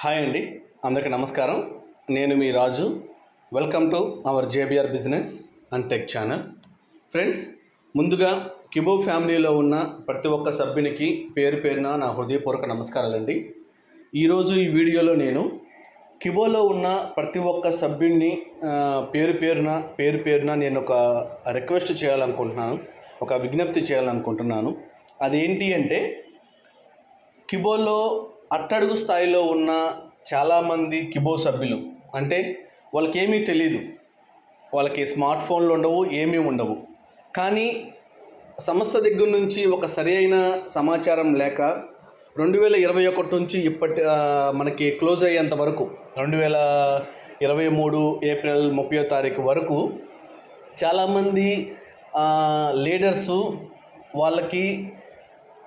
Hi అండి అందరికీ నమస్కారం. నేను మీ Raju. Welcome to our JBR business and tech channel friends ముందుగా కిబో ఫ్యామిలీలో ఉన్న ప్రతి ఒక్క సభ్యునికి పేరు పేరున నా హృదయపూర్వక నమస్కారాలండి. ఈరోజు ఈ వీడియోలో నేను కిబోలో ఉన్న ప్రతి ఒక్క సభ్యుడిని పేరు పేరున పేరు పేరున నేను ఒక రిక్వెస్ట్ చేయాలనుకుంటున్నాను ఒక విజ్ఞప్తి చేయాలనుకుంటున్నాను. అదేంటి అంటే కిబోలో అట్టడుగు స్థాయిలో ఉన్న చాలామంది కిబో సభ్యులు అంటే వాళ్ళకేమీ తెలీదు. వాళ్ళకి స్మార్ట్ ఫోన్లు ఉండవు ఏమీ ఉండవు. కానీ సంస్థ దగ్గర నుంచి ఒక సరి అయిన సమాచారం లేక రెండు వేల ఇరవై ఒకటి నుంచి ఇప్పటి మనకి క్లోజ్ అయ్యేంత వరకు రెండు వేల ఇరవై మూడు ఏప్రిల్ ముప్పై తారీఖు వరకు చాలామంది లీడర్సు వాళ్ళకి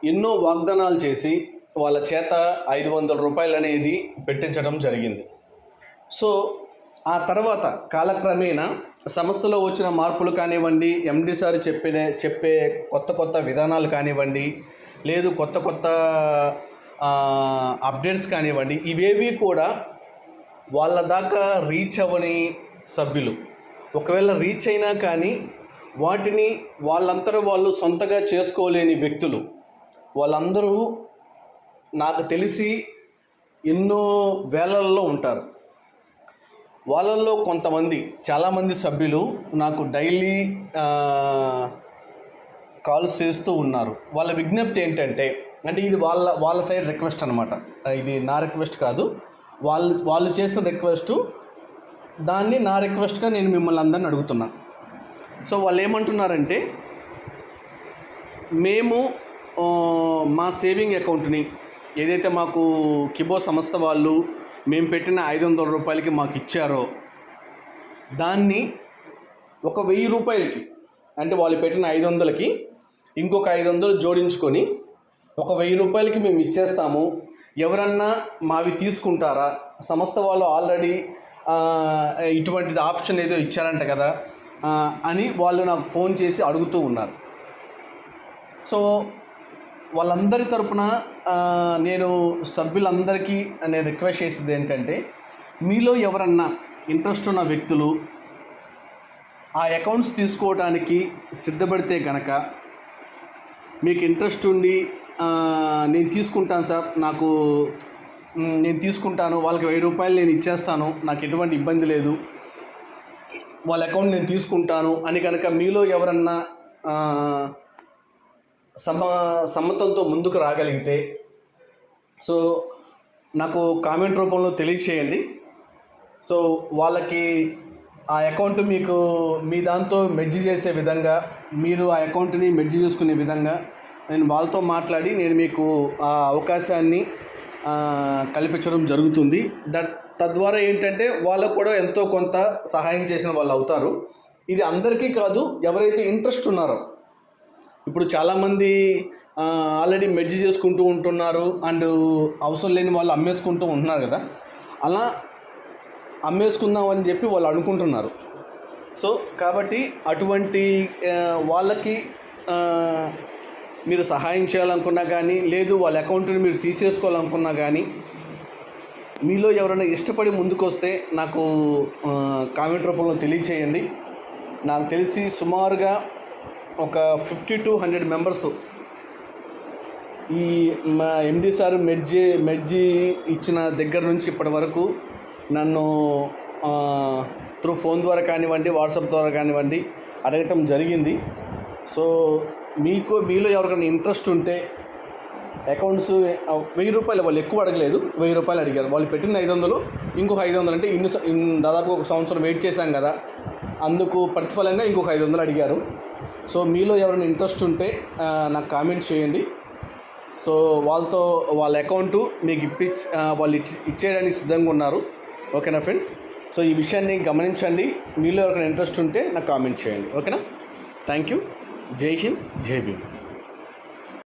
ఎన్నో వాగ్దానాలు చేసి వాళ్ళ చేత ఐదు వందల రూపాయలు అనేది పెట్టించడం జరిగింది. సో ఆ తర్వాత కాలక్రమేణా సంస్థలో వచ్చిన మార్పులు కానివ్వండి ఎండి సార్ చెప్పిన చెప్పే కొత్త కొత్త విధానాలు కానివ్వండి లేదు కొత్త కొత్త అప్డేట్స్ కానివ్వండి ఇవేవి కూడా వాళ్ళ దాకా రీచ్ అవ్వని సభ్యులు. ఒకవేళ రీచ్ అయినా కానీ వాటిని వాళ్ళంతరూ వాళ్ళు సొంతగా చేసుకోలేని వ్యక్తులు. వాళ్ళందరూ నాకు తెలిసి ఎన్నో వేలల్లో ఉంటారు. వాళ్ళల్లో కొంతమంది చాలామంది సభ్యులు నాకు డైలీ కాల్స్ చేస్తూ ఉన్నారు. వాళ్ళ విజ్ఞప్తి ఏంటంటే అంటే ఇది వాళ్ళ వాళ్ళ సైడ్ రిక్వెస్ట్ అనమాట ఇది నా రిక్వెస్ట్ కాదు. వాళ్ళు వాళ్ళు చేసిన రిక్వెస్ట్ దాన్ని నా రిక్వెస్ట్గా నేను మిమ్మల్ని అందరిని అడుగుతున్నా. సో వాళ్ళు ఏమంటున్నారంటే మేము మా సేవింగ్ అకౌంట్ని ఏదైతే మాకు కిబో సంస్థ వాళ్ళు మేము పెట్టిన ఐదు వందల రూపాయలకి మాకు ఇచ్చారో దాన్ని ఒక వెయ్యి రూపాయలకి అంటే వాళ్ళు పెట్టిన ఐదు వందలకి ఇంకొక ఐదు వందలు జోడించుకొని ఒక వెయ్యి రూపాయలకి మేము ఇచ్చేస్తాము. ఎవరన్నా మావి తీసుకుంటారా? సంస్థ వాళ్ళు ఆల్రెడీ ఇటువంటిది ఆప్షన్ ఏదో ఇచ్చారంట కదా అని వాళ్ళు నాకు ఫోన్ చేసి అడుగుతూ ఉన్నారు. సో వాళ్ళందరి తరపున నేను సభ్యులందరికీ నేను రిక్వెస్ట్ చేసేది ఏంటంటే మీలో ఎవరన్నా ఇంట్రెస్ట్ ఉన్న వ్యక్తులు ఆ అకౌంట్స్ తీసుకోవడానికి సిద్ధపడితే కనుక మీకు ఇంట్రెస్ట్ ఉండి నేను తీసుకుంటాను సార్ నాకు నేను తీసుకుంటాను వాళ్ళకి వెయ్యి రూపాయలు నేను ఇచ్చేస్తాను నాకు ఎటువంటి ఇబ్బంది లేదు వాళ్ళ అకౌంట్ నేను తీసుకుంటాను అని కనుక మీలో ఎవరన్నా సమ సమ్మతంతో ముందుకు రాగలిగితే సో నాకు కామెంట్ రూపంలో తెలియచేయండి. సో వాళ్ళకి ఆ అకౌంట్ మీకు మీ దాంతో మెర్జి చేసే విధంగా మీరు ఆ అకౌంట్ని మెర్జ్ చేసుకునే విధంగా నేను వాళ్ళతో మాట్లాడి నేను మీకు ఆ అవకాశాన్ని కల్పించడం జరుగుతుంది. దట్ తద్వారా ఏంటంటే వాళ్ళకు కూడా ఎంతో కొంత సహాయం చేసిన వాళ్ళు అవుతారు. ఇది అందరికీ కాదు ఎవరైతే ఇంట్రెస్ట్ ఉన్నారో ఇప్పుడు చాలామంది ఆల్రెడీ మెడ్జి చేసుకుంటూ ఉంటున్నారు అండ్ అవసరం లేని వాళ్ళు అమ్మేసుకుంటూ ఉంటున్నారు కదా. అలా అమ్మేసుకుందామని చెప్పి వాళ్ళు అనుకుంటున్నారు. సో కాబట్టి అటువంటి వాళ్ళకి మీరు సహాయం చేయాలనుకున్నా కానీ లేదు వాళ్ళ అకౌంట్ని మీరు తీసేసుకోవాలనుకున్నా కానీ మీలో ఎవరైనా ఇష్టపడి ముందుకొస్తే నాకు కామెంట్ రూపంలో తెలియచేయండి. నాకు తెలిసి సుమారుగా ఒక ఫిఫ్టీ టు హండ్రెడ్ మెంబర్స్ ఈ మా ఎండి సార్ మెడ్జి మెడ్జి ఇచ్చిన దగ్గర నుంచి ఇప్పటి వరకు నన్ను త్రూ ఫోన్ ద్వారా కానివ్వండి వాట్సాప్ ద్వారా కానివ్వండి అడగటం జరిగింది. సో మీకు మీలో ఎవరికైనా ఇంట్రెస్ట్ ఉంటే అకౌంట్స్ వెయ్యి రూపాయలు వాళ్ళు ఎక్కువ అడగలేదు. వెయ్యి రూపాయలు అడిగారు. వాళ్ళు పెట్టిన ఐదు వందలు ఇంకొక ఐదు వందలు అంటే ఇన్ని దాదాపు ఒక సంవత్సరం వెయిట్ చేశాం కదా. అందుకు ప్రతిఫలంగా ఇంకొక ఐదు వందలు అడిగారు. సో మీలో ఎవరైనా ఇంట్రెస్ట్ ఉంటే నాకు కామెంట్ చేయండి. సో వాళ్ళతో వాళ్ళ అకౌంటు మీకు ఇప్పి వాళ్ళు ఇచ్చి ఇచ్చేయడానికి సిద్ధంగా ఉన్నారు. ఓకేనా ఫ్రెండ్స్? సో ఈ విషయాన్ని గమనించండి. మీలో ఎవరికైనా ఇంట్రెస్ట్ ఉంటే నాకు కామెంట్ చేయండి. ఓకేనా? Thank you. జై హింద్ జై భీమ్.